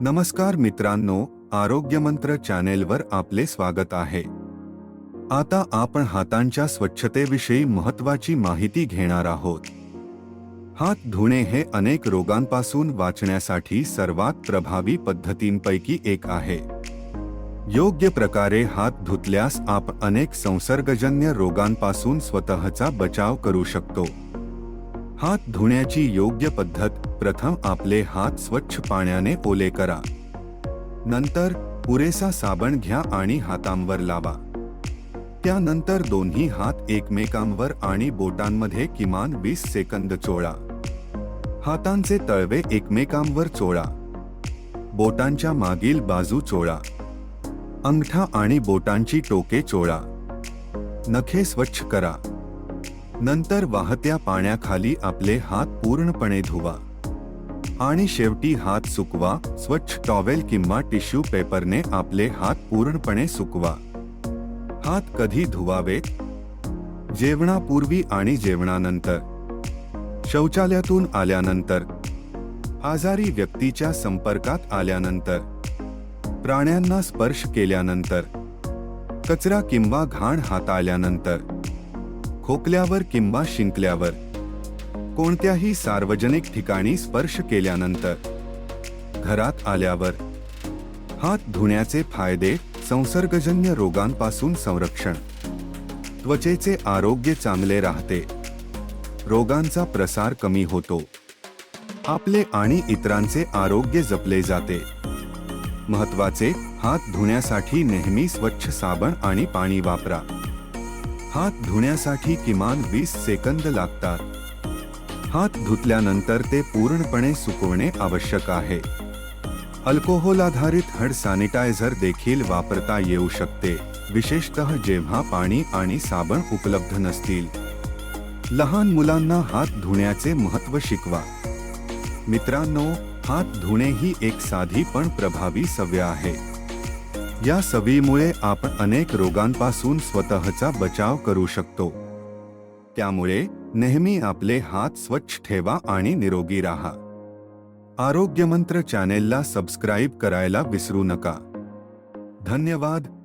नमस्कार मित्रांनो आरोग्यमंत्र चॅनेलवर आपले स्वागत आहे. आता आपण हातांच्या स्वच्छतेविषयी महत्वाची माहिती घेणार आहोत. हात धुणे हे अनेक रोगांपासून वाचण्यासाठी सर्वात प्रभावी पद्धतींपैकी एक आहे. योग्य प्रकारे हात धुतल्यास आपण अनेक संसर्गजन्य रोगांपासून स्वतःचा बचाव करू शकतो. हात धुण्याची योग्य पद्धत प्रथम आपले हात स्वच्छ पाण्याने ओले करा. नंतर पुरेसा साबण घ्या आणि हातांवर लावा. त्यानंतर दोन्ही हात एकमेकांवर आणि बोटांमध्ये किमान वीस सेकंद चोळा. हातांचे तळवे एकमेकांवर चोळा. बोटांच्या मागील बाजू चोळा. अंगठा आणि बोटांची टोके चोळा. नखे स्वच्छ करा. नंतर वाहत्या पाण्याखाली आपले हात पूर्णपणे धुवा. आणि शेवटी हात सुकवा स्वच्छ टॉवेल किंवा टिश्यू पेपरने आपले हात पूर्णपणे सुकवा. हात कधी धुवावेत? जेवणापूर्वी आणि जेवणानंतर. शौचालयातून आल्यानंतर. आजारी व्यक्तीच्या संपर्कात आल्यानंतर. प्राण्यांना स्पर्श केल्यानंतर. कचरा किंवा घाण हाताळल्यानंतर. खोकल्यावर किंवा शिंकल्यावर. कोणत्याही सार्वजनिक ठिकाणी स्पर्श केल्यानंतर घरात आल्यावर हात धुण्याचे फायदे संसर्गजन्य रोगांपासून संरक्षण. त्वचेचे आरोग्य चांगले राहते. रोगांचा प्रसार कमी होतो. आपले आणि इतरांचे आरोग्य जपले जाते. महत्त्वाचे हात धुण्यासाठी नेहमी स्वच्छ साबण आणि पाणी वापरा. हात धुण्यासाठी किमान वीस सेकंद लागतात. हात धुतल्यानंतर ते पूर्णपणे सुकवणे आवश्यक आहे. अल्कोहोल आधारित हड सॅनिटायझर देखील वापरता येऊ शकते विशेषतः जेव्हा पाणी आणि साबण उपलब्ध नसतील. लहान मुलांना हात धुण्याचे महत्त्व शिकवा. मित्रांनो हात धुणे ही एक साधी पण प्रभावी सवय आहे. या सवयीमुळे आपण अनेक रोगांपासून स्वतःचा बचाव करू शकतो. त्यामुळे नेहमी आपले हात स्वच्छ ठेवा आणि निरोगी राहा. आरोग्यमंत्र चॅनेलला सबस्क्राईब करायला विसरू नका. धन्यवाद.